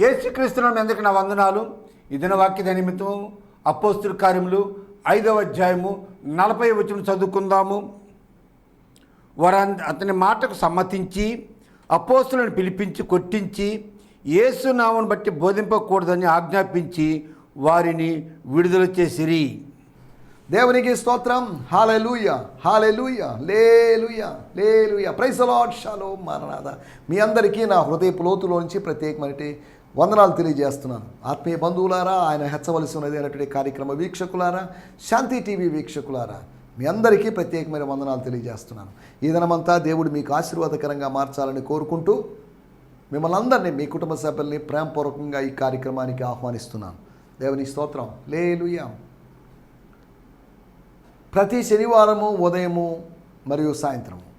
యేసుక్రీస్తునామ ఎందుకు నా వందనాలు? ఇదిన వాక్య నిమిత్తం అపోస్తుల కార్యములు ఐదవ అధ్యాయము నలభై వచ్చిన చదువుకుందాము. వారు అతని మాటకు సమ్మతించి అపోస్తులను పిలిపించి కొట్టించి ఏసునామను బట్టి బోధింపకూడదని ఆజ్ఞాపించి వారిని విడుదల చేసిరి. దేవునికి స్తోత్రం. హాలెలుయ హాలెలుయ లేలుయ లేలుయ. ప్రైస్ లార్డ్ షాలో మారనాథ మీ అందరికీ నా హృదయపు లోతులో నుంచి ప్రత్యేకమైన వందనాలు తెలియజేస్తున్నాను. ఆత్మీయ బంధువులారా ఆయన హెచ్చవలసి ఉన్నది అనేటువంటి కార్యక్రమ వీక్షకులారా శాంతి టీవీ వీక్షకులారా మీ అందరికీ ప్రత్యేకమైన వందనాలు తెలియజేస్తున్నాను. ఈ దినమంతా దేవుడు మీకు ఆశీర్వాదకరంగా మార్చాలని కోరుకుంటూ మిమ్మల్ని అందరినీ మీ కుటుంబ సభ్యుల్ని ప్రేమపూర్వకంగా ఈ కార్యక్రమానికి ఆహ్వానిస్తున్నాను. దేవుని స్తోత్రం. లేలుయా ప్రతి శనివారము ఉదయము మరియు సాయంత్రము.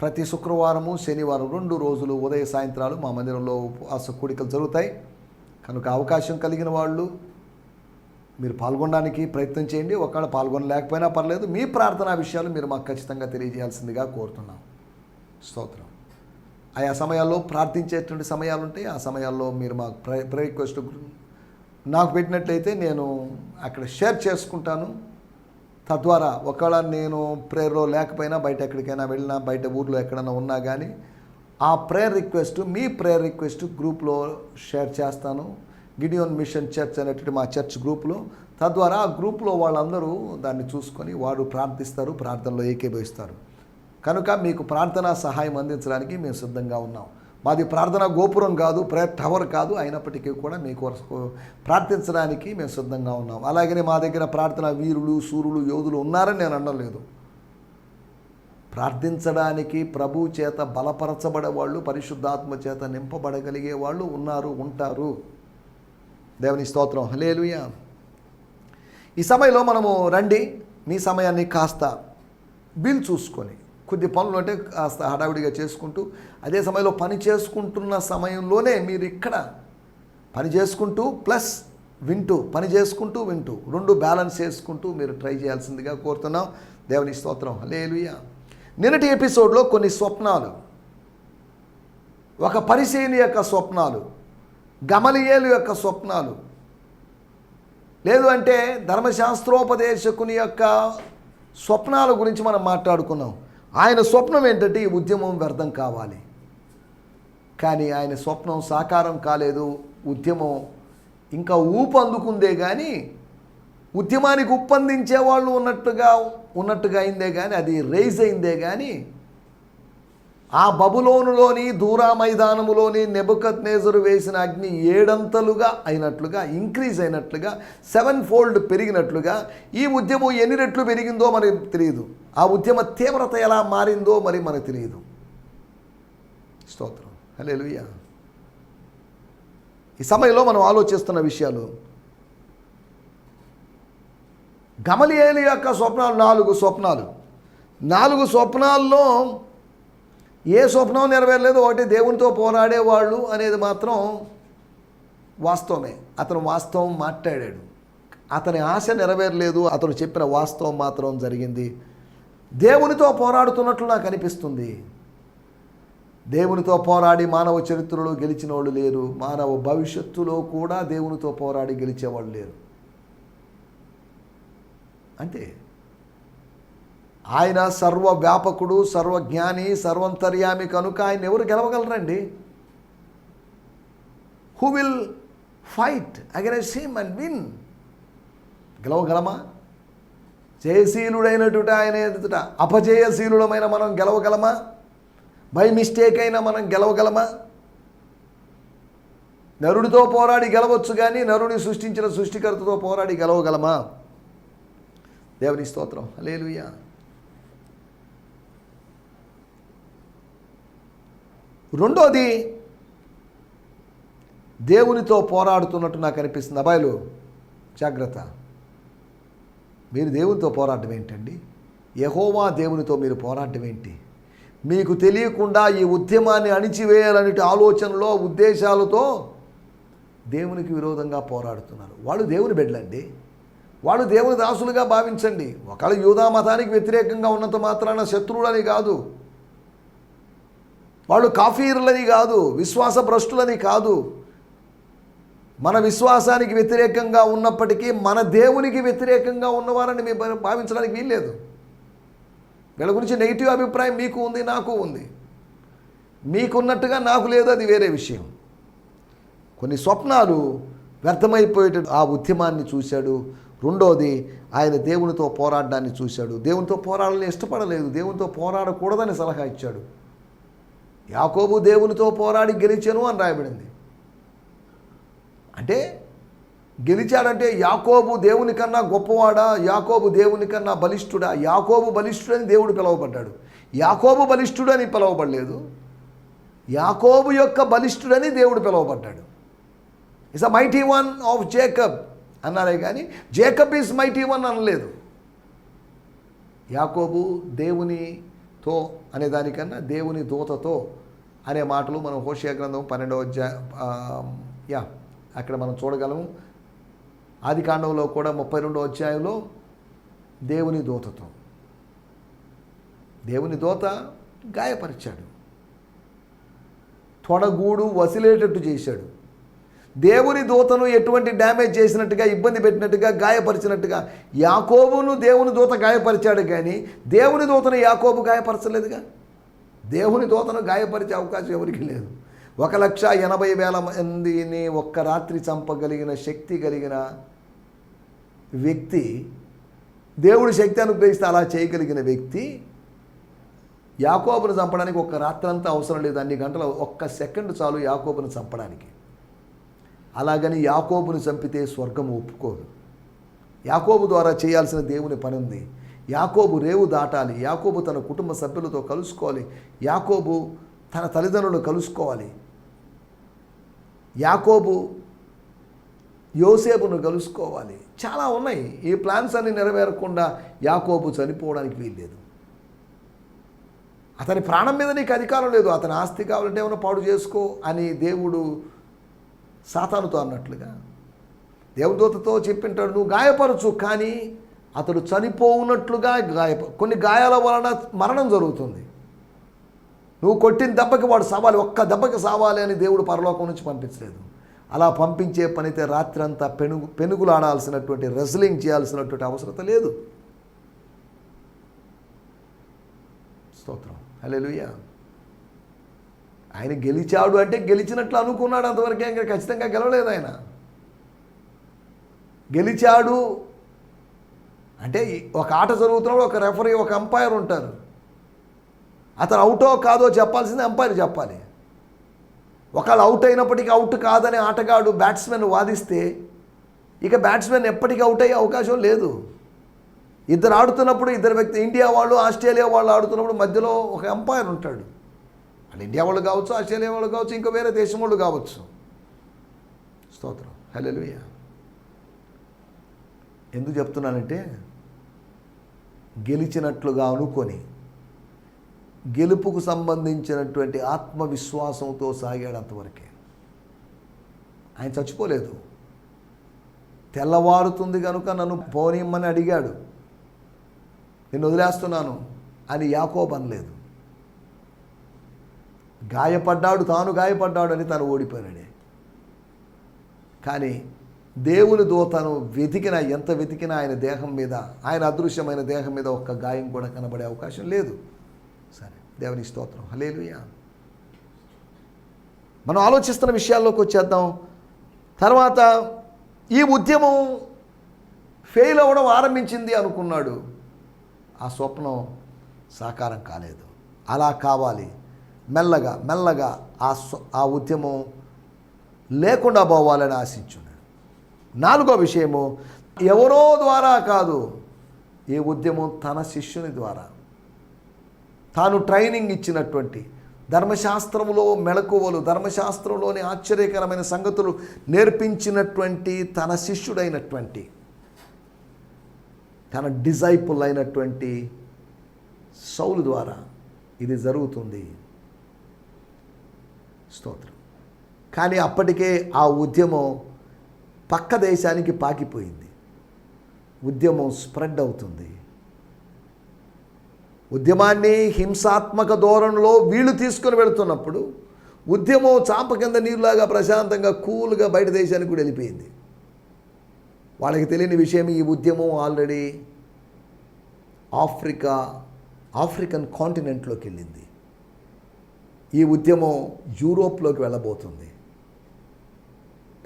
ప్రతి శుక్రవారము శనివారం రెండు రోజులు ఉదయ సాయంత్రాలు మా మందిరంలో ఉపవాస కూడికలు జరుగుతాయి. కనుక అవకాశం కలిగిన వాళ్ళు మీరు పాల్గొనడానికి ప్రయత్నం చేయండి. ఒకవేళ పాల్గొనలేకపోయినా పర్లేదు. మీ ప్రార్థనా విషయాలు మీరు మాకు ఖచ్చితంగా తెలియజేయాల్సిందిగా కోరుతున్నాం. స్తోత్రం. ఆయా సమయాల్లో ప్రార్థించేటువంటి సమయాలు ఉంటాయి ఆ సమయాల్లో మీరు మాకు ప్రే ప్రే రిక్వెస్ట్ నాకు పెట్టినట్లయితే నేను అక్కడ షేర్ చేసుకుంటాను. తద్వారా ఒకవేళ నేను ప్రేయర్లో లేకపోయినా బయట ఎక్కడికైనా వెళ్ళినా బయట ఊర్లో ఎక్కడైనా ఉన్నా కానీ ఆ ప్రేయర్ రిక్వెస్ట్ మీ ప్రేయర్ రిక్వెస్ట్ గ్రూప్లో షేర్ చేస్తాను. గిడియోన్ మిషన్ చర్చ్ అనేటువంటి మా చర్చ్ గ్రూప్లో. తద్వారా ఆ గ్రూప్లో వాళ్ళందరూ దాన్ని చూసుకొని వారు ప్రార్థిస్తారు ప్రార్థనలో ఏకీభవిస్తారు. కనుక మీకు ప్రార్థనా సహాయం అందించడానికి మేము సిద్ధంగా ఉన్నాం. మాది ప్రార్థన గోపురం కాదు ప్రేయర్ టవర్ కాదు అయినప్పటికీ కూడా మీ కొరకు ప్రార్థించడానికి మేము సిద్ధంగా ఉన్నాం. అలాగనే మా దగ్గర ప్రార్థన వీరులు సూర్యులు యోధులు ఉన్నారని నేను అనలేదు. ప్రార్థించడానికి ప్రభు చేత బలపరచబడే వాళ్ళు పరిశుద్ధాత్మ చేత నింపబడగలిగే వాళ్ళు ఉన్నారు ఉంటారు. దేవుని స్తోత్రం. హలేలుయా ఈ సమయంలో మనము రండి. మీ సమయాన్ని కాస్త బిల్ చూసుకొని కొద్ది పనులు అంటే కాస్త హడావిడిగా చేసుకుంటూ అదే సమయంలో పని చేసుకుంటున్న సమయంలోనే మీరు ఇక్కడ పని చేసుకుంటూ ప్లస్ వింటూ పని చేసుకుంటూ వింటూ రెండు బ్యాలెన్స్ చేసుకుంటూ మీరు ట్రై చేయాల్సిందిగా కోరుతున్నాం. దేవుని స్తోత్రం. లేలుయ నిన్నటి ఎపిసోడ్లో కొన్ని స్వప్నాలు. ఒక పరిశీలి యొక్క స్వప్నాలు. గమలియేలు యొక్క స్వప్నాలు. లేదు అంటే ధర్మశాస్త్రోపదేశకుని యొక్క స్వప్నాల గురించి మనం మాట్లాడుకున్నాం. ఆయన స్వప్నం ఏంటంటే ఈ ఉద్యమం వ్యర్థం కావాలి. కానీ ఆయన స్వప్నం సాకారం కాలేదు. ఉద్యమం ఇంకా ఊపు అందుకుందే కానీ ఉద్యమానికి ఉప్పందించే వాళ్ళు ఉన్నట్టుగా ఉన్నట్టుగా అయిందే కానీ అది రైజ్ అయిందే కానీ ఆ బబులోనులోని దూరా మైదానములోని నెబుకత్ నేజరు వేసిన అగ్ని ఏడంతలుగా అయినట్లుగా ఇంక్రీజ్ అయినట్లుగా సెవెన్ ఫోల్డ్ పెరిగినట్లుగా ఈ ఉద్యమం ఎన్ని రెట్లు పెరిగిందో మనకు తెలియదు. ఆ ఉద్యమ తీవ్రత ఎలా మారిందో మరి మనకు తెలియదు. స్తోత్రం. హలే ఈ సమయంలో మనం ఆలోచిస్తున్న విషయాలు. గమలియేలు యొక్క స్వప్నాలు నాలుగు స్వప్నాలు. నాలుగు స్వప్నాల్లో ఏ స్వప్నం నెరవేరలేదు ఒకటి దేవునితో పోరాడేవాళ్ళు అనేది మాత్రం వాస్తవమే. అతను వాస్తవం మాట్లాడాడు. అతని ఆశ నెరవేరలేదు అతను చెప్పిన వాస్తవం మాత్రం జరిగింది. దేవునితో పోరాడుతున్నట్లు నాకు అనిపిస్తుంది దేవునితో పోరాడి మానవ చరిత్రలో గెలిచిన వాళ్ళు లేరు. మానవ భవిష్యత్తులో కూడా దేవునితో పోరాడి గెలిచేవాళ్ళు లేరు. అంతే ఆయన సర్వ వ్యాపకుడు సర్వజ్ఞాని సర్వంతర్యామి కనుక ఆయన ఎవరు గెలవగలరండి? Who will fight against him and win గెలవగలమా? జయశీలుడైనటువంటి ఆయన ఎదుట అపజయశీలుడమైన మనం గెలవగలమా? బై మిస్టేక్ అయినా మనం గెలవగలమా? నరుడితో పోరాడి గెలవచ్చు కానీ నరుని సృష్టించిన సృష్టికర్తతో పోరాడి గెలవగలమా? దేవుని స్తోత్రం. లేలుయ్య రెండోది దేవునితో పోరాడుతున్నట్టు నాకు అనిపిస్తుంది. అబ్బాయిలు జాగ్రత్త. మీరు దేవునితో పోరాటం ఏంటండి? యహోవా దేవునితో మీరు పోరాటం ఏంటి? మీకు తెలియకుండా ఈ ఉద్యమాన్ని అణిచివేయాలనే ఆలోచనలో ఉద్దేశాలతో దేవునికి విరోధంగా పోరాడుతున్నారు. వాళ్ళు దేవుని బిడ్డలండి. వాళ్ళు దేవుని దాసులుగా భావించండి. ఒకళ్ళు యూదా మతానికి వ్యతిరేకంగా ఉన్నంత మాత్రాన శత్రువులని కాదు. వాళ్ళు కాఫీర్లని కాదు విశ్వాస భ్రష్టులని కాదు. మన విశ్వాసానికి వ్యతిరేకంగా ఉన్నప్పటికీ మన దేవునికి వ్యతిరేకంగా ఉన్నవారని మేము భావించడానికి వీల్లేదు. వీళ్ళ గురించి నెగిటివ్ అభిప్రాయం మీకు ఉంది నాకు ఉంది. మీకున్నట్టుగా నాకు లేదు అది వేరే విషయం. కొన్ని స్వప్నాలు వ్యర్థమైపోయేట ఆ ఉద్యమాన్ని చూశాడు. రెండోది ఆయన దేవునితో పోరాడడాన్ని చూశాడు. దేవునితో పోరాడాలని ఇష్టపడలేదు. దేవునితో పోరాడకూడదని సలహా ఇచ్చాడు. యాకోబు దేవునితో పోరాడి గెలిచాను అని రాయబడింది. అంటే గెలిచాడంటే యాకోబు దేవుని కన్నా గొప్పవాడా? యాకోబు దేవుని కన్నా బలిష్ఠుడా? యాకోబు బలిష్ఠుడని దేవుడు పిలువబడ్డాడు. యాకోబు బలిష్ఠుడని పిలువబడలేదు. యాకోబు యొక్క బలిష్ఠుడని దేవుడు పిలువబడ్డాడు. Is a mighty one of Jacob అన్నారే కానీ జేకబ్ ఈజ్ మైటీ వన్ అనలేదు. యాకోబు దేవునితో అనే దానికన్నా దేవుని దూతతో అనే మాటలు మనం హోషియా గ్రంథం పన్నెండవ యా అక్కడ మనం చూడగలము. ఆది కాండంలో కూడా ముప్పై రెండో అధ్యాయంలో దేవుని దూతతో. దేవుని దూత గాయపరిచాడు. తొడగూడు వసిలేటట్టు చేశాడు. దేవుని దూతను ఎటువంటి డ్యామేజ్ చేసినట్టుగా ఇబ్బంది పెట్టినట్టుగా గాయపరిచినట్టుగా యాకోబును దేవుని దూత గాయపరిచాడు కానీ దేవుని దూతను యాకోబు గాయపరచలేదుగా? దేవుని దూతను గాయపరిచే అవకాశం ఎవరికి లేదు. ఒక లక్ష ఎనభై వేల మందిని ఒక్క రాత్రి చంపగలిగిన శక్తి కలిగిన వ్యక్తి దేవుడి శక్తి అనుగ్రహిస్తే అలా చేయగలిగిన వ్యక్తి యాకోబును చంపడానికి ఒక్క రాత్రంతా అవసరం లేదు. అన్ని గంటల ఒక్క సెకండ్ చాలు యాకోబును చంపడానికి. అలాగని యాకోబును చంపితే స్వర్గం ఒప్పుకోదు. యాకోబు ద్వారా చేయాల్సిన దేవుని పని ఉంది. యాకోబు రేవు దాటాలి. యాకోబు తన కుటుంబ సభ్యులతో కలుసుకోవాలి. యాకోబు తన తల్లిదండ్రులను కలుసుకోవాలి. యాకోబు యోసేపును కలుసుకోవాలి. చాలా ఉన్నాయి. ఈ ప్లాన్స్ అన్ని నెరవేరకుండా యాకోబు చనిపోవడానికి వీల్లేదు. అతని ప్రాణం మీద నీకు అధికారం లేదు. అతని ఆస్తి కావాలంటే ఏమైనా పాడు చేసుకో అని దేవుడు సాతానుతో అన్నట్లుగా. దేవదూతతో చెప్పింటాడు నువ్వు గాయపరచు కానీ అతడు చనిపోవున్నట్లుగా గాయప కొన్ని గాయాల వలన మరణం జరుగుతుంది. నువ్వు కొట్టిన దెబ్బకి వాడు సావాలి ఒక్క దెబ్బకి సావాలి అని దేవుడు పరలోకం నుంచి పంపించలేదు. అలా పంపించే పనైతే రాత్రి అంతా పెనుగు పెనుగులాడాల్సినటువంటి రెస్లింగ్ చేయాల్సినటువంటి అవసరత లేదు. స్తోత్రం. హల్లెలూయా. ఆయన గెలిచాడు అంటే గెలిచినట్లు అనుకున్నాడు అంతవరకు ఇంకా ఖచ్చితంగా గెలవలేదు ఆయన. గెలిచాడు అంటే ఒక ఆట జరుగుతున్నప్పుడు ఒక రెఫరీ ఒక అంపైర్ ఉంటారు. అతను అవుటో కాదో చెప్పాల్సింది అంపైర్ చెప్పాలి. ఒకవేళ అవుట్ అయినప్పటికీ అవుట్ కాదని ఆటగాడు బ్యాట్స్మెన్ వాదిస్తే ఇక బ్యాట్స్మెన్ ఎప్పటికీ అవుట్ అయ్యే అవకాశం లేదు. ఇద్దరు ఆడుతున్నప్పుడు ఇద్దరు వ్యక్తి ఇండియా వాళ్ళు ఆస్ట్రేలియా వాళ్ళు ఆడుతున్నప్పుడు మధ్యలో ఒక అంపైర్ ఉంటాడు. వాళ్ళు ఇండియా వాళ్ళు కావచ్చు ఆస్ట్రేలియా వాళ్ళు కావచ్చు ఇంకా వేరే దేశం వాళ్ళు కావచ్చు. స్తోత్రం. హల్లెలూయా. ఎందుకు చెప్తున్నానంటే గెలిచినట్లుగా అనుకొని గెలుపుకు సంబంధించినటువంటి ఆత్మవిశ్వాసంతో సాగాడు అంతవరకే. ఆయన చచ్చిపోలేదు. తెల్లవారుతుంది కనుక నన్ను పోనిమ్మని అడిగాడు. నేను వదిలేస్తున్నాను అని యాకోబ్ అనలేదు. గాయపడ్డాడు తాను గాయపడ్డాడు అని తను ఓడిపోయాడే. కానీ దేవుని దూతను వెతికిన ఎంత వెతికినా ఆయన దేహం మీద ఆయన అదృశ్యమైన దేహం మీద ఒక్క గాయం కూడా కనబడే అవకాశం లేదు. సరే. దేవుని స్తోత్రం. హలేలుయా మనం ఆలోచిస్తున్న విషయాల్లోకి వచ్చేద్దాం. తర్వాత ఈ ఉద్యమం ఫెయిల్ అవ్వడం ఆరంభించింది అనుకున్నాడు. ఆ స్వప్నం సాకారం కాలేదు. అలా కావాలి. మెల్లగా మెల్లగా ఆ ఆ ఉద్యమం లేకుండా పోవాలని ఆశించున్నాడు. నాలుగో విషయము ఎవరో ద్వారా కాదు ఈ ఉద్యమం తన శిష్యుని ద్వారా. తాను ట్రైనింగ్ ఇచ్చినటువంటి ధర్మశాస్త్రములో మెళకువలు ధర్మశాస్త్రంలోని ఆశ్చర్యకరమైన సంగతులు నేర్పించినటువంటి తన శిష్యుడైనటువంటి తన డిజైపుల్ అయినటువంటి సౌలు ద్వారా ఇది జరుగుతుంది. స్తోత్రం. కానీ అప్పటికే ఆ ఉద్యమం పక్క దేశానికి పాకిపోయింది. ఉద్యమం స్ప్రెడ్ అవుతుంది. ఉద్యమాన్ని హింసాత్మక ధోరణిలో వీళ్ళు తీసుకొని వెళుతున్నప్పుడు ఉద్యమం చాప కింద నీరులాగా ప్రశాంతంగా కూల్గా బయట దేశానికి కూడా వెళ్ళిపోయింది. వాళ్ళకి తెలియని విషయం ఈ ఉద్యమం ఆల్రెడీ ఆఫ్రికా ఆఫ్రికన్ కాంటినెంట్లోకి వెళ్ళింది. ఈ ఉద్యమం యూరోప్లోకి వెళ్ళబోతుంది.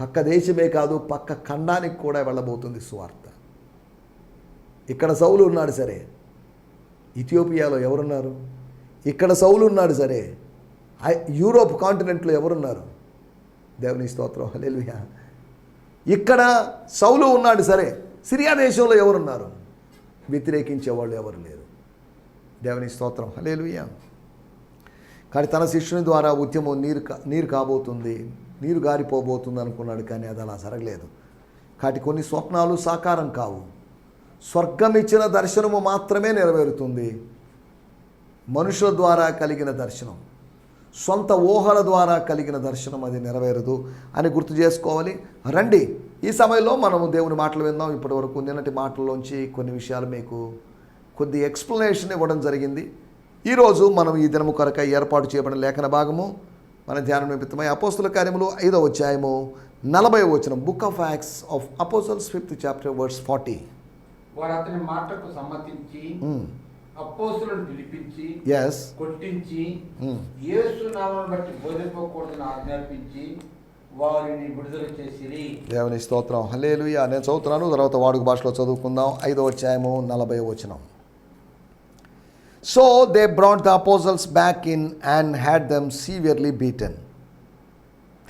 పక్క దేశమే కాదు పక్క ఖండానికి కూడా వెళ్ళబోతుంది సువార్త. ఇక్కడ సౌలు ఉన్నాడు సరే ఇథియోపియాలో ఎవరున్నారు? ఇక్కడ సౌలు ఉన్నాడు సరే. ఐ- యూరోప్ కాంటినెంట్లో ఎవరున్నారు? దేవుని స్తోత్రం హలేలుయా ఇక్కడ సౌలు ఉన్నాడు సరే. సిరియా దేశంలో ఎవరున్నారు? వ్యతిరేకించే వాళ్ళు ఎవరు లేరు. దేవుని స్తోత్రం హల్లెలూయా. కానీ తన శిష్యుని ద్వారా ఉద్యమం నీరు కా- నీరు కాబోతుంది నీరు గారిపోబోతుంది అనుకున్నాడు కానీ అది అలా జరగలేదు. కాబట్టి కొన్ని స్వప్నాలు సాకారం కావు. స్వర్గం ఇచ్చిన దర్శనము మాత్రమే నెరవేరుతుంది. మనుషుల ద్వారా కలిగిన దర్శనం. సొంత ఊహల ద్వారా కలిగిన దర్శనం అది నెరవేరదు అని గుర్తు చేసుకోవాలి. రండి ఈ సమయంలో మనము దేవుని మాటలు విందాం. ఇప్పటి వరకు నిన్నటి మాటల్లోంచి కొన్ని విషయాలు మీకు కొద్ది ఎక్స్ప్లెనేషన్ ఇవ్వడం జరిగింది. ఈరోజు మనం ఈ దినము కొరక ఏర్పాటు చేయబడిన లేఖన భాగము మన ధ్యానం నిమిత్తమై అపోస్తుల కార్యములు ఐదవ అధ్యాయము నలభై వచనం book of acts of apostles fifth chapter words forty వారు అతని మాటకు సమ్మతించి అపోస్తులను పిలిపించి ఎస్ కొట్టించి యేసు నామం బట్టి బోధింపకూడదని ఆజ్ఞాపించి వారిని విడుదల చేసిరి. దేవుని స్తోత్రం. హలేలుయా నేను చదువుతున్నాను తర్వాత వాడుక భాషలో చదువుకుందాం. ఐదో అధ్యాయము నలభై వచనం. So they brought the apostles back in and had them severely beaten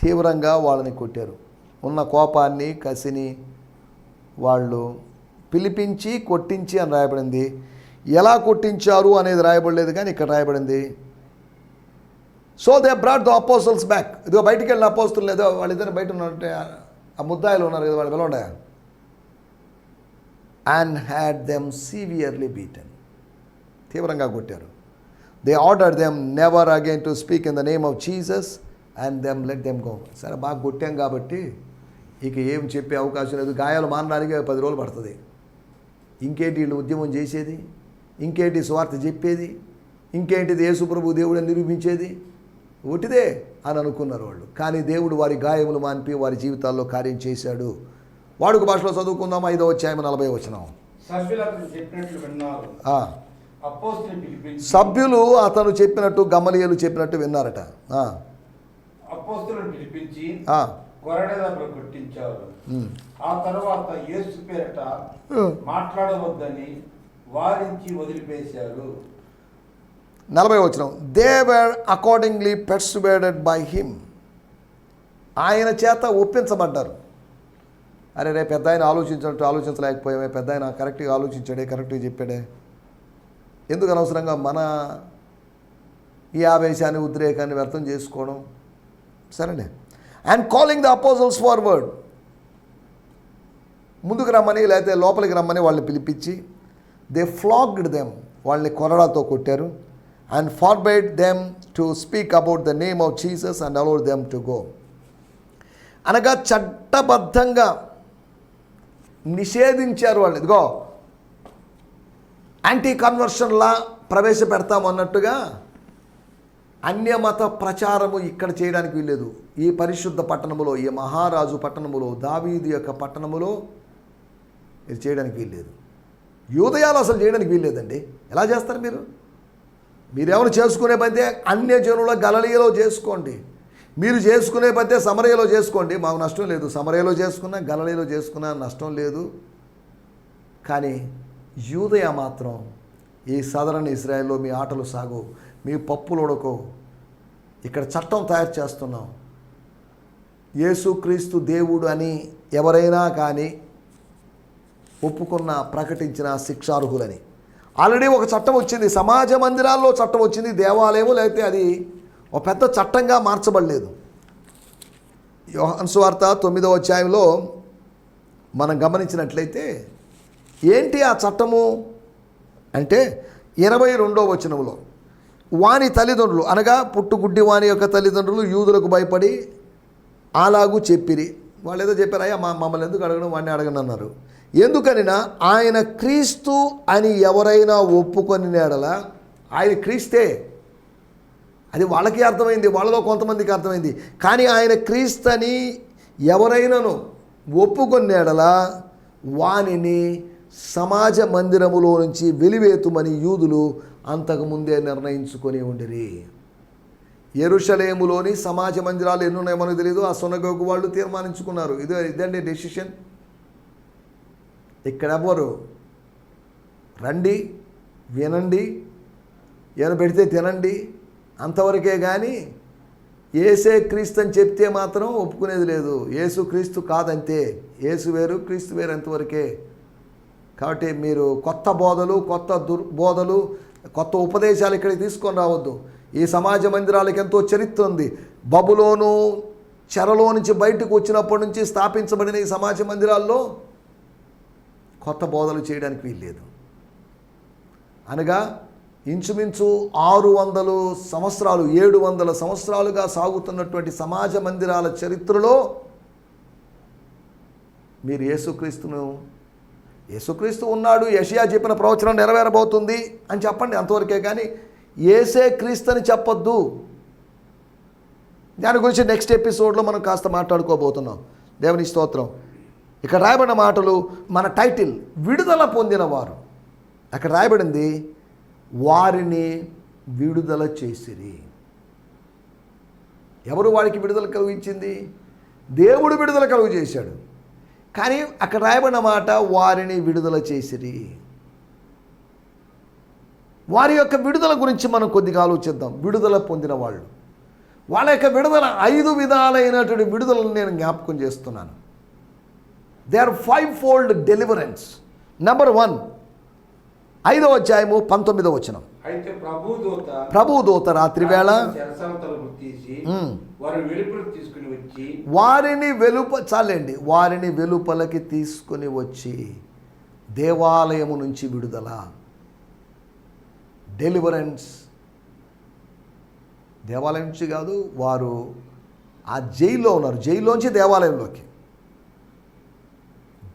తీవ్రంగా వాళ్ళని కొట్టారు. ఉన్న కోపాన్ని కసిని వాళ్ళు పిలిపించి కొట్టించి అని రాయబడింది. ఎలా కొట్టించారు అనేది రాయబడలేదు కానీ ఇక్కడ రాయబడింది. So they brought the apostles back ఇదిగో బయటికి వెళ్ళిన అపోస్తులు లేదో వాళ్ళిద్దరు బయట ఉన్నట్టే ఆ ముద్దాయిలు ఉన్నారు కదా వాళ్ళు పిలవడా and had them severely beaten తీవ్రంగా కొట్టారు. They order them never again to speak in the name of Jesus and them let them go సరే బాగా కొట్టాం కాబట్టి ఇక ఏం చెప్పే అవకాశం లేదు. గాయాలు మానడానికి పది రోజులు పడుతుంది. ఇంకేంటి వీళ్ళు ఉద్యమం చేసేది? ఇంకేంటి స్వార్థ చెప్పేది? ఇంకేంటిది యేసుప్రభు దేవుడు నిరూపించేది? ఒట్టిదే అని అనుకున్నారు వాళ్ళు. కానీ దేవుడు వారి గాయములు మాన్పి వారి జీవితాల్లో కార్యం చేశాడు. వాడుక భాషలో చదువుకుందాం ఐదో అధ్యాయం నలభై వచ్చినాం సభ్యులు అతను చెప్పినట్టు గమలియలు చెప్పినట్టు విన్నారట. కొట్టించారు. ఆ తర్వాత యేసు పేరట మాట్లాడవద్దని వారించి వదిలిపేశారు. నలభై వచ్చిన they were accordingly persuaded by him ఆయన చేత ఒప్పించబడ్డారు. అరే రే పెద్ద ఆయన ఆలోచించినట్టు ఆలోచించలేకపోయామే. పెద్ద ఆయన కరెక్ట్గా ఆలోచించాడే కరెక్ట్గా చెప్పాడే. ఎందుకు అనవసరంగా మన ఈ ఆవేశాన్ని ఉద్రేకాన్ని వ్యర్థం చేసుకోవడం? సరేనే. And calling the apostles forward ముందుకు రమ్మని లేకపోతే లోపలికి రమ్మని వాళ్ళని పిలిపించి దే ఫ్లాగ్డ్ దెమ్ వాళ్ళని కొరడాతో కొట్టారు and forbid them to speak about the name of Jesus and allowed them to go అనగా చట్టబద్ధంగా నిషేధించారు వాళ్ళు ఇదిగో యాంటీ కన్వర్షన్లా ప్రవేశపెడతాం అన్నట్టుగా అన్యమత ప్రచారము ఇక్కడ చేయడానికి వీల్లేదు. ఈ పరిశుద్ధ పట్టణములో ఈ మహారాజు పట్టణములో దావీదు యొక్క పట్టణములో ఇది చేయడానికి వీల్లేదు. యూదయాలు అసలు చేయడానికి వీల్లేదండి. ఎలా చేస్తారు మీరు? మీరేమైనా చేసుకునే పైతే అన్య జనుల గలలియలో చేసుకోండి. మీరు చేసుకునే పైతే సమరయలో చేసుకోండి. మాకు నష్టం లేదు. సమరయలో చేసుకున్నా గలలియలో చేసుకున్నా నష్టం లేదు. కానీ యూదయ మాత్రం ఈ సదరన్ ఇస్రాయల్లో మీ ఆటలు సాగు మీ పప్పులు ఉడకో ఇక్కడ చట్టం తయారు చేస్తున్నాం. యేసుక్రీస్తు దేవుడు అని ఎవరైనా కానీ ఒప్పుకున్న ప్రకటించిన శిక్షార్హులని. ఆల్రెడీ ఒక చట్టం వచ్చింది. సమాజ మందిరాల్లో చట్టం వచ్చింది. దేవాలయము లేకపోతే అది ఒక పెద్ద చట్టంగా మార్చబడలేదు. యోహన్స్ వార్త తొమ్మిదవ అధ్యాయంలో మనం గమనించినట్లయితే ఏంటి ఆ చట్టము? అంటే ఇరవై రెండో వచనంలో వాని తల్లిదండ్రులు అనగా పుట్టుగుడ్డి వాని యొక్క తల్లిదండ్రులు యూదులకు భయపడి అలాగూ చెప్పిరి. వాళ్ళు ఏదో చెప్పారు అయ్యా మా మమ్మల్ని ఎందుకు అడగడం? వాడిని అడగను అన్నారు. ఎందుకనినా ఆయన క్రీస్తు అని ఎవరైనా ఒప్పుకొని నేడల ఆయన క్రీస్తే. అది వాళ్ళకి అర్థమైంది వాళ్ళలో కొంతమందికి అర్థమైంది. కానీ ఆయన క్రీస్తని ఎవరైనాను ఒప్పుకొన్నేడల వానిని సమాజ మందిరములో నుంచి వెలివేతుమని యూదులు అంతకుముందే నిర్ణయించుకొని ఉండిరి. ఎరుషలేములోని సమాజ మందిరాలు ఎన్ని ఉన్నాయో మనకు తెలియదు ఆ సొనగోగు వాళ్ళు తీర్మానించుకున్నారు. ఇదే ఇదండి డెసిషన్ ఇక్కడ ఎవ్వరు రండి వినండి ఏమైనా పెడితే తినండి. అంతవరకే కానీ ఏసే క్రీస్తు అని చెప్తే మాత్రం ఒప్పుకునేది లేదు. ఏసు క్రీస్తు కాదంతే. ఏసు వేరు క్రీస్తు వేరు అంతవరకే. కాబట్టి మీరు కొత్త బోధలు కొత్త దుర్ బోధలు కొత్త ఉపదేశాలు ఇక్కడికి తీసుకొని రావద్దు. ఈ సమాజ మందిరాలకు ఎంతో చరిత్ర ఉంది. బబులోను చెరలో నుంచి బయటకు వచ్చినప్పటి నుంచి స్థాపించబడిన ఈ సమాజ మందిరాల్లో కొత్త బోధలు చేయడానికి వీల్లేదు. అనగా ఇంచుమించు ఆరు వందలు సంవత్సరాలు ఏడు వందల సంవత్సరాలుగా సాగుతున్నటువంటి సమాజ మందిరాల చరిత్రలో మీరు యేసుక్రీస్తును యేసుక్రీస్తు ఉన్నాడు యషియా చెప్పిన ప్రవచనం నెరవేరబోతుంది అని చెప్పండి అంతవరకే కానీ ఏసే క్రీస్తు అని చెప్పొద్దు. దాని గురించి నెక్స్ట్ ఎపిసోడ్లో మనం కాస్త మాట్లాడుకోబోతున్నాం. దేవుని స్తోత్రం. ఇక్కడ రాయబడిన మాటలు మన టైటిల్ విడుదల పొందినవారు. అక్కడ రాయబడింది వారిని విడుదల చేసిరి. ఎవరు వారికి విడుదల కలిగించింది? దేవుడు విడుదల కలుగు చేశాడు కానీ అక్కడ రాయబడిన మాట వారిని విడుదల చేసిరి. వారి యొక్క విడుదల గురించి మనం కొద్దిగా ఆలోచిద్దాం. విడుదల పొందిన వాళ్ళు. వాళ్ళ యొక్క విడుదల ఐదు విధాలైనటువంటి విడుదలను నేను జ్ఞాపకం చేస్తున్నాను. They are five fold deliverance number one ఐదవ అధ్యాయము పంతొమ్మిదవ వచనం. అయితే ప్రభు దూత ప్రభు దూత రాత్రి వేళ వారిని వెలుప చాలండి. వారిని వెలుపలకి తీసుకొని వచ్చి దేవాలయము నుంచి విడుదల డెలివరెన్స్ దేవాలయం నుంచి కాదు వారు ఆ జైల్లో ఉన్నారు. జైల్లోంచి దేవాలయంలోకి.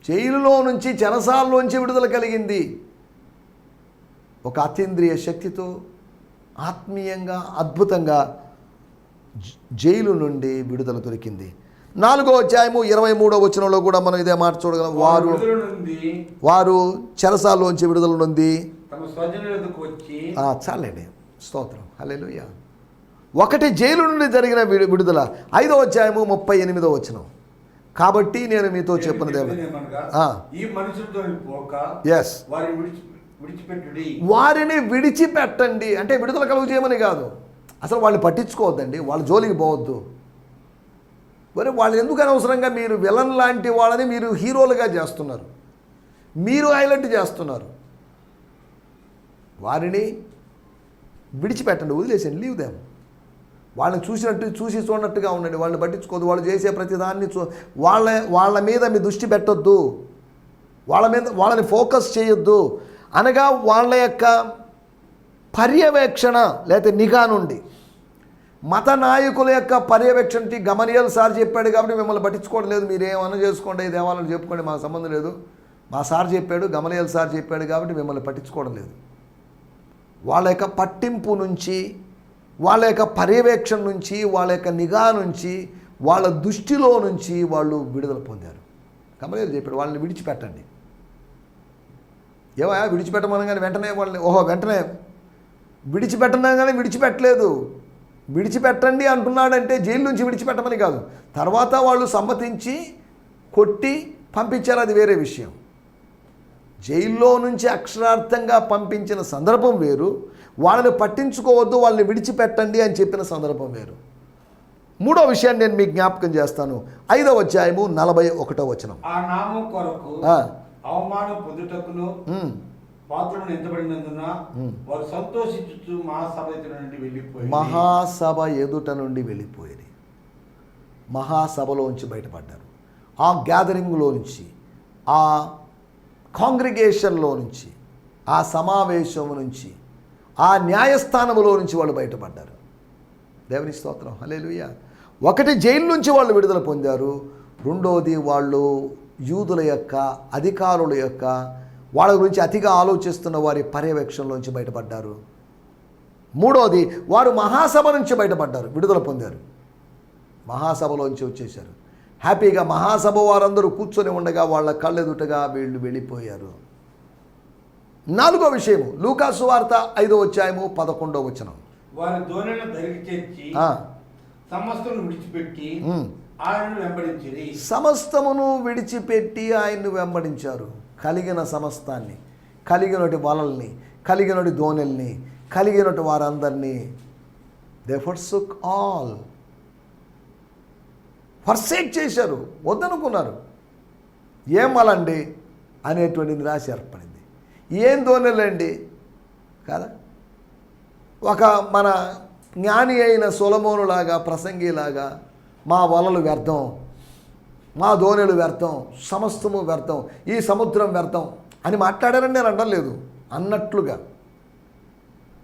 జైలులో నుంచి చెరసాలలోంచి విడుదల కలిగింది. ఒక అతీంద్రియ శక్తితో ఆత్మీయంగా అద్భుతంగా జైలు నుండి విడుదల దొరికింది. నాలుగో అధ్యాయము ఇరవై మూడో వచనంలో కూడా మనం ఇదే మాట చూడగలం. వారు వారు చెరసాల్లోంచి విడుదల నుండి చాలండి. స్తోత్రం. హల్లెలూయ. ఒకటి జైలు నుండి జరిగిన విడు- విడుదల. ఐదో అధ్యాయము ముప్పై ఎనిమిదో వచనం. కాబట్టి నేను మీతో చెప్పినది ఏమనగా, ఆ. ఈ మనుషులతో పోక ఎస్ వారిని విడిచిపెట్టండి. అంటే విడుదల కలుగు చేయమని కాదు. అసలు వాళ్ళని పట్టించుకోవద్దండి. వాళ్ళ జోలికి పోవద్దు. మరి వాళ్ళు ఎందుకు అనవసరంగా మీరు విలన్ లాంటి వాళ్ళని మీరు హీరోలుగా చేస్తున్నారు? మీరు హైలైట్ చేస్తున్నారు. వారిని విడిచిపెట్టండి. వదిలేసండి లీవ్ దేమ్ వాళ్ళని చూసినట్టు చూసి చూడనట్టుగా ఉండండి. వాళ్ళని పట్టించుకోవద్దు. వాళ్ళు చేసే ప్రతిదాన్ని చూ వాళ్ళ వాళ్ళ మీద మీ దృష్టి పెట్టొద్దు. వాళ్ళ మీద వాళ్ళని ఫోకస్ చేయొద్దు. అనగా వాళ్ళ యొక్క పర్యవేక్షణ లేకపోతే నిఘా నుండి. మత నాయకుల యొక్క పర్యవేక్షణకి గమనియల్ సార్ చెప్పాడు కాబట్టి మిమ్మల్ని పట్టించుకోవడం లేదు మీరు ఏమన్నా చేసుకోండి ఈ దేవాలయం చెప్పుకోండి మాకు సంబంధం లేదు. మా సార్ చెప్పాడు గమనియల్ సార్ చెప్పాడు కాబట్టి మిమ్మల్ని పట్టించుకోవడం లేదు. వాళ్ళ యొక్క పట్టింపు నుంచి వాళ్ళ యొక్క పర్యవేక్షణ నుంచి వాళ్ళ యొక్క నిఘా నుంచి వాళ్ళ దృష్టిలో నుంచి వాళ్ళు విడుదల పొందారు. గమనియల్ చెప్పాడు వాళ్ళని విడిచిపెట్టండి. ఏమయ్యా విడిచిపెట్టమనగానే వెంటనే వాళ్ళని ఓహో వెంటనే. విడిచిపెట్టనగానే విడిచిపెట్టలేదు. విడిచిపెట్టండి అంటున్నాడంటే జైలు నుంచి విడిచిపెట్టమని కాదు. తర్వాత వాళ్ళు సమ్మతించి కొట్టి పంపించారు అది వేరే విషయం. జైల్లో నుంచి అక్షరార్థంగా పంపించిన సందర్భం వేరు. వాళ్ళని పట్టించుకోవద్దు వాళ్ళని విడిచిపెట్టండి అని చెప్పిన సందర్భం వేరు. మూడో విషయాన్ని నేను మీకు జ్ఞాపకం చేస్తాను. ఐదవ అధ్యాయము నలభై ఒకటో వచనం. అవమానం పొందుటకును ఎంతబడినందున వారు సంతోషించుతూ మహాసభ ఎదుట నుండి వెళ్ళిపోయి మహాసభ ఎదుట నుండి వెళ్ళిపోయేది మహాసభలోంచి బయటపడ్డారు. ఆ గ్యాదరింగ్లో నుంచి ఆ కాంగ్రిగేషన్లో నుంచి ఆ సమావేశం నుంచి ఆ న్యాయస్థానంలో నుంచి వాళ్ళు బయటపడ్డారు. దేవుని స్తోత్రం. హల్లెలూయ. ఒకటి జైలు నుంచి వాళ్ళు విడుదల పొందారు. రెండోది వాళ్ళు యూదుల యొక్క అధికారుల యొక్క వాళ్ళ గురించి అతిగా ఆలోచిస్తున్న వారి పర్యవేక్షణలోంచి బయటపడ్డారు. మూడోది వారు మహాసభ నుంచి బయటపడ్డారు విడుదల పొందారు. మహాసభలోంచి వచ్చేశారు. హ్యాపీగా మహాసభ వారందరూ కూర్చొని ఉండగా వాళ్ళ కళ్ళెదుటగా వీళ్ళు వెళ్ళిపోయారు. నాలుగో విషయము లూకాసు వార్త ఐదో అధ్యాయము పదకొండో వచనం. వారి ధోరణి ధరికి చేర్చి విడిచిపెట్టి. ఆయనను సమస్తమును విడిచిపెట్టి ఆయన్ను వెంబడించారు. కలిగిన సమస్తాన్ని కలిగినటి వలల్ని కలిగినటి ధోనిల్ని కలిగినటి వారందరినీ దే ఫర్సుక్ ఆల్ ఫర్సేక్ చేశారు వద్దనుకున్నారు. ఏం వలండి? అనేటువంటి నిరాశ ఏర్పడింది. ఏం ధోనిలండి కదా? ఒక మన జ్ఞాని అయిన సొలమోనులాగా ప్రసంగిలాగా మా వలలు వ్యర్థం మా ధోనిలు వ్యర్థం సమస్తము వ్యర్థం ఈ సముద్రం వ్యర్థం అని మాట్లాడారని నేను అనడం అన్నట్లుగా.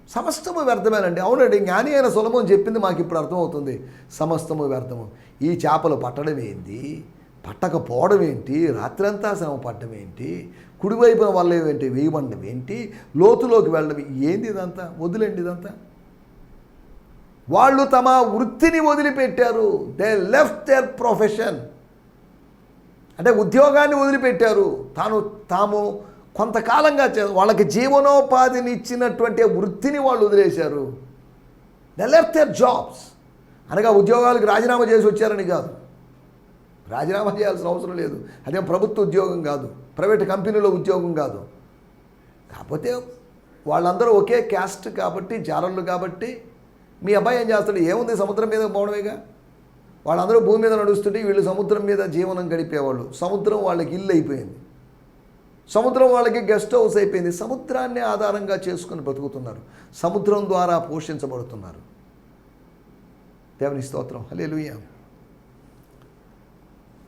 సమస్తము వ్యర్థమేనండి. అవునండి జ్ఞాని అయిన సులభం చెప్పింది మాకు ఇప్పుడు అర్థమవుతుంది. సమస్తము వ్యర్థము. ఈ చేపలు పట్టడం ఏంటి? పట్టకపోవడం ఏంటి? రాత్రంతా శ్రమ పట్టడం ఏంటి? కుడివైపున వల్ల ఏంటి? వేయమండడం ఏంటి? లోతులోకి వెళ్ళడం ఏంది ఇదంతా? వదిలేండి ఇదంతా. వాళ్ళు తమ వృత్తిని వదిలిపెట్టారు. దే లెఫ్ట్ దేర్ ప్రొఫెషన్ అంటే ఉద్యోగాన్ని వదిలిపెట్టారు. తాను తాము కొంతకాలంగా చే వాళ్ళకి జీవనోపాధిని ఇచ్చినటువంటి వృత్తిని వాళ్ళు వదిలేశారు. దే లెఫ్ట్ దేర్ జాబ్స్ అనగా ఉద్యోగాలకు రాజీనామా చేసి వచ్చారని కాదు. రాజీనామా చేయాల్సిన అవసరం లేదు. అదేం ప్రభుత్వ ఉద్యోగం కాదు. ప్రైవేట్ కంపెనీలో ఉద్యోగం కాదు. కాకపోతే వాళ్ళందరూ ఒకే క్యాస్ట్ కాబట్టి జారళ్ళు కాబట్టి మీ అబ్బాయి ఏం చేస్తాడు? ఏముంది సముద్రం మీద పోవడమేగా? వాళ్ళందరూ భూమి మీద నడుస్తుంటే వీళ్ళు సముద్రం మీద జీవనం గడిపేవాళ్ళు. సముద్రం వాళ్ళకి ఇల్లు అయిపోయింది. సముద్రం వాళ్ళకి గెస్ట్ హౌస్ అయిపోయింది. సముద్రాన్ని ఆధారంగా చేసుకుని బ్రతుకుతున్నారు. సముద్రం ద్వారా పోషించబడుతున్నారు. దేవుని స్తోత్రం. హలే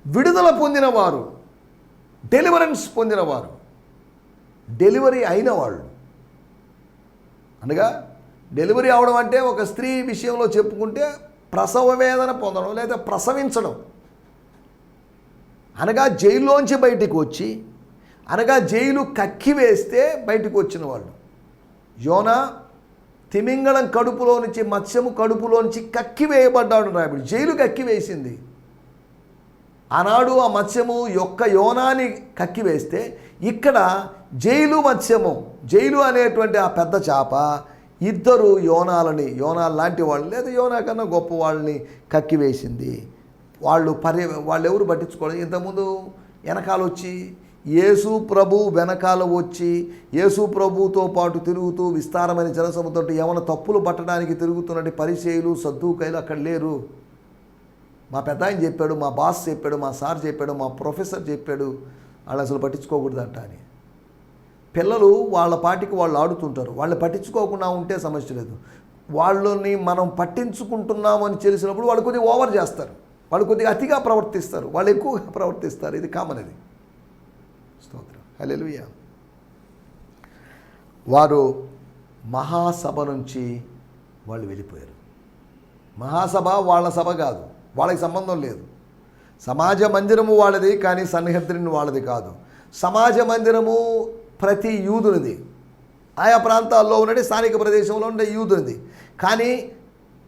విడుదల పొందినవారు డెలివరెన్స్ పొందినవారు డెలివరీ అయిన వాళ్ళు అనగా డెలివరీ అవడం అంటే ఒక స్త్రీ విషయంలో చెప్పుకుంటే ప్రసవ వేదన పొందడం లేదా ప్రసవించడం. అనగా జైల్లోంచి బయటికి వచ్చి అనగా జైలు కక్కి వేస్తే బయటకు వచ్చిన వాళ్ళు. యోన తిమింగళం కడుపులో నుంచి మత్స్యము కడుపులో నుంచి కక్కి వేయబడ్డాడు రాయబడి జైలు కక్కి వేసింది. ఆనాడు ఆ మత్స్యము యొక్క యోనాన్ని కక్కివేస్తే ఇక్కడ జైలు మత్స్యము జైలు అనేటువంటి ఆ పెద్ద చేప ఇద్దరు యోనాలని యోనాలు లాంటి వాళ్ళు లేదా యోనా కన్నా గొప్ప వాళ్ళని కక్కివేసింది వాళ్ళు పర్య వాళ్ళు ఎవరు పట్టించుకోలేదు. ఇంతకుముందు వెనకాల వచ్చి యేసు ప్రభు వెనకాల వచ్చి యేసు ప్రభుతో పాటు తిరుగుతూ విస్తారమైన జనసముద్రం ఏమైనా తప్పులు పట్టడానికి తిరుగుతున్నట్టు పరిచయులు సద్దుకైలు అక్కడ లేరు. మా పెద్ద ఆయన చెప్పాడు మా బాస్ చెప్పాడు మా సార్ చెప్పాడు మా ప్రొఫెసర్ చెప్పాడు వాళ్ళు అసలు పట్టించుకోకూడదంట అని. పిల్లలు వాళ్ళ పాటికి వాళ్ళు ఆడుతుంటారు. వాళ్ళు పట్టించుకోకుండా ఉంటే సమస్య లేదు. వాళ్ళని మనం పట్టించుకుంటున్నామని తెలిసినప్పుడు వాళ్ళు కొద్దిగా ఓవర్ చేస్తారు. వాళ్ళు కొద్దిగా అతిగా ప్రవర్తిస్తారు. వాళ్ళు ఎక్కువగా ప్రవర్తిస్తారు. ఇది కామన్ ఇది. స్తోత్రం. హలెలుయ వారు మహాసభ నుంచి వాళ్ళు వెళ్ళిపోయారు. మహాసభ వాళ్ళ సభ కాదు. వాళ్ళకి సంబంధం లేదు. సమాజ మందిరము వాళ్ళది కానీ సన్నిహద్రిని వాళ్ళది కాదు. సమాజ మందిరము ప్రతి యూదునిది. ఆయా ప్రాంతాల్లో ఉండే స్థానిక ప్రదేశంలో ఉండే యూదునిది. కానీ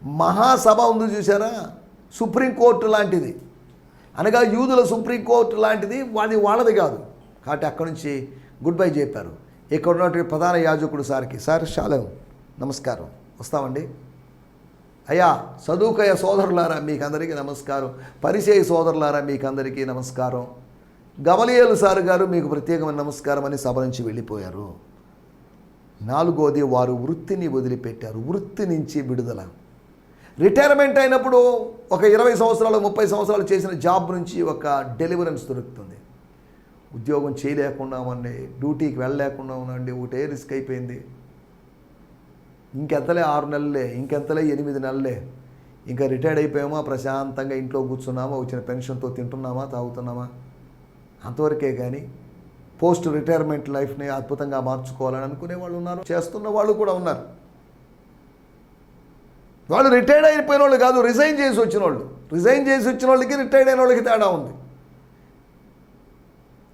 మహాసభ ఉంది చూసారా సుప్రీంకోర్టు లాంటిది. అనగా యూదుల సుప్రీంకోర్టు లాంటిది వాడి వాళ్ళది కాదు. కాబట్టి అక్కడి నుంచి గుడ్ బై చెప్పారు. ఇక్కడ ఉన్నటువంటి ప్రధాన యాజకుడు సార్కి సార్ శాలం నమస్కారం. వస్తామండి? అయ్యా చదువుకయ్య సోదరులారా మీకు అందరికీ నమస్కారం. పరిచయ సోదరులారా మీకు అందరికీ నమస్కారం. గమలియలు సార్ గారు మీకు ప్రత్యేకమైన నమస్కారం అని సభ నుంచి వెళ్ళిపోయారు. నాలుగోది వారు వృత్తిని వదిలిపెట్టారు. వృత్తి నుంచి విడుదల. రిటైర్మెంట్ అయినప్పుడు ఒక ఇరవై సంవత్సరాలు ముప్పై సంవత్సరాలు చేసిన జాబ్ నుంచి ఒక డెలివరెన్స్ దొరుకుతుంది. ఉద్యోగం చేయలేకుండా ఉండండి డ్యూటీకి వెళ్ళలేకుండా ఉండండి ఒకటే రిస్క్ అయిపోయింది. ఇంకెంతలే ఆరు నెలలే ఇంకెంతలే ఎనిమిది నెలలే. ఇంకా రిటైర్డ్ అయిపోయామా? ప్రశాంతంగా ఇంట్లో కూర్చున్నామా? వచ్చిన పెన్షన్తో తింటున్నామా? తాగుతున్నామా? అంతవరకే కానీ పోస్ట్ రిటైర్మెంట్ లైఫ్ని అద్భుతంగా మార్చుకోవాలని అనుకునే వాళ్ళు ఉన్నారు చేస్తున్న వాళ్ళు కూడా ఉన్నారు. వాళ్ళు రిటైర్డ్ అయిపోయిన వాళ్ళు కాదు రిజైన్ చేసి వచ్చిన వాళ్ళు. రిజైన్ చేసి వచ్చిన వాళ్ళకి రిటైర్డ్ అయిన వాళ్ళకి తేడా ఉంది.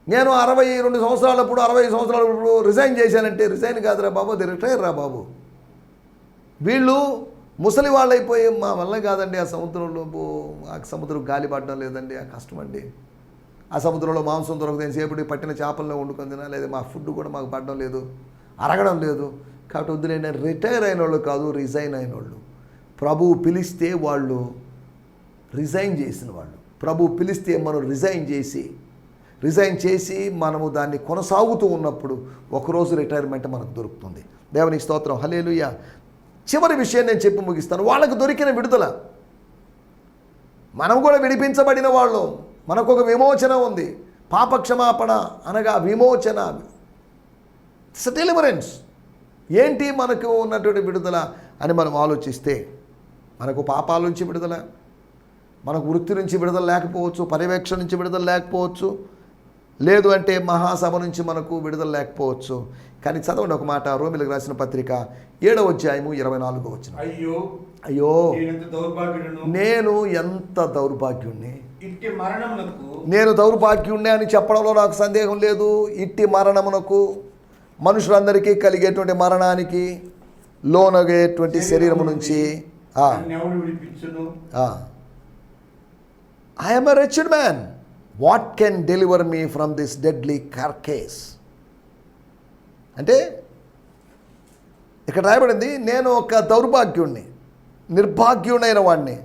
నేను అరవై రెండు సంవత్సరాలప్పుడు అరవై సంవత్సరాలప్పుడు రిజైన్ చేశానంటే రిజైన్ కాదురా బాబు అది రిటైర్ రా బాబు. వీళ్ళు ముసలి వాళ్ళు అయిపోయి మా వల్ల కాదండి ఆ సముద్రంలో ఆ సముద్రం గాలి పడడం లేదండి ఆ కష్టం అండి ఆ సముద్రంలో మాంసం దొరకదు సేపటి పట్టిన చేపల్లో వండుకొని లేదా మా ఫుడ్ కూడా మాకు పడడం లేదు అరగడం లేదు. కాబట్టి వద్దులేండి రిటైర్ అయిన వాళ్ళు కాదు రిజైన్ అయిన వాళ్ళు ప్రభువు పిలిస్తే వాళ్ళు రిజైన్ చేసిన వాళ్ళు. ప్రభు పిలిస్తే మనం రిజైన్ చేసి రిజైన్ చేసి మనము దాన్ని కొనసాగుతూ ఉన్నప్పుడు ఒకరోజు రిటైర్మెంట్ మనకు దొరుకుతుంది. దేవునికి స్తోత్రం. హలేలుయ్య చివరి విషయం నేను చెప్పి ముగిస్తాను. వాళ్ళకు దొరికిన విడుదల. మనం కూడా విడిపించబడిన వాళ్ళం. మనకు ఒక విమోచన ఉంది. పాపక్షమాపణ అనగా విమోచన. డెలివరెన్స్ ఏంటి మనకు ఉన్నటువంటి విడుదల అని మనం ఆలోచిస్తే మనకు పాపాల నుంచి విడుదల మనకు వృత్తి నుంచి విడుదల లేకపోవచ్చు పర్యవేక్షణ నుంచి విడుదల లేకపోవచ్చు లేదు అంటే మహాసభ నుంచి మనకు విడుదల లేకపోవచ్చు. కానీ చదవండి ఒక మాట రోమిలకు రాసిన పత్రిక ఏడవ అధ్యాయము ఇరవై నాలుగో వచ్చిన అయ్యో అయ్యో నేను ఎంత దౌర్భాగ్యుణ్ణి? నేను దౌర్భాగ్యుణ్ణి అని చెప్పడంలో నాకు సందేహం లేదు. ఇట్టి మరణమునకు మనుషులందరికీ కలిగేటువంటి మరణానికి లోనగేటువంటి శరీరము నుంచి I am a wretched man what can deliver me from this deadly carcass అంటే ఇక్కడ రాయబడింది నేను ఒక దౌర్భాగ్యుణ్ణి నిర్భాగ్యుడైన వాడిని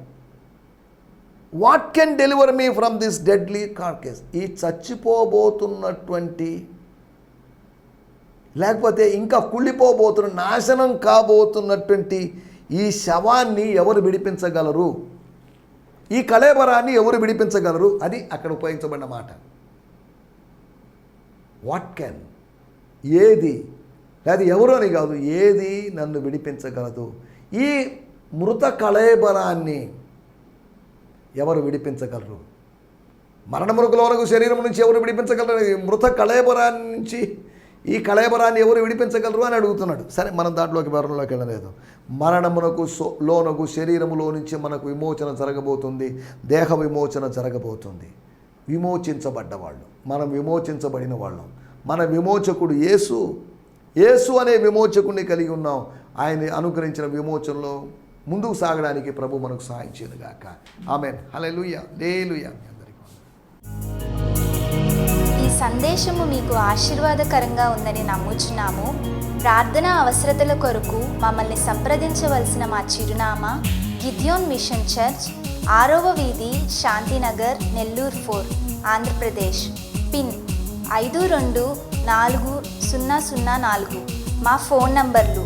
what can deliver me from this deadly carcass ఈ చచ్చిపోబోతున్నటువంటి లేకపోతే ఇంకా కుళ్ళిపోబోతున్న నాశనం కాబోతున్నటువంటి ఈ శవాన్ని ఎవరు విడిపించగలరు? ఈ కళేబరాన్ని ఎవరు విడిపించగలరు? అది అక్కడ ఉపయోగించబడిన మాట. వాట్ కెన్ ఏది? లేదా ఎవరు అని కాదు ఏది నన్ను విడిపించగలదు? ఈ మృత కళేబరాన్ని ఎవరు విడిపించగలరు? మరణమునకు శరీరం నుంచి ఎవరు విడిపించగలరు? ఈ మృత కళేబరాన్ని నుంచి ఈ కళేబరాన్ని ఎవరు విడిపించగలరు అని అడుగుతున్నాడు. సరే మనం దాంట్లోకి మరణంలోకి వెళ్ళలేదు. మరణమునకు సో లోనకు శరీరములో నుంచి మనకు విమోచన జరగబోతుంది. దేహ విమోచన జరగబోతుంది. విమోచించబడ్డవాళ్ళు. మనం విమోచించబడిన వాళ్ళం. మన విమోచకుడు యేసు. యేసు అనే విమోచకుడిని కలిగి ఉన్నాం. ఆయన అనుగ్రహించిన విమోచనలో ముందుకు సాగడానికి ప్రభు మనకు సహాయం చేయదుగాక ఆమె హల్లెలూయా లేలుయా ఈ సందేశము మీకు ఆశీర్వాదకరంగా ఉందని నమ్ముచున్నాము. ప్రార్థన అవసరతల కొరకు మమ్మల్ని సంప్రదించవలసిన మా చిరునామా గిద్యోన్ మిషన్ చర్చ్ ఆరవ వీధి శాంతినగర్ నెల్లూరు ఫోర్ ఆంధ్రప్రదేశ్. పిన్ ఐదు రెండు నాలుగు సున్నా సున్నా నాలుగు. మా ఫోన్ నంబర్లు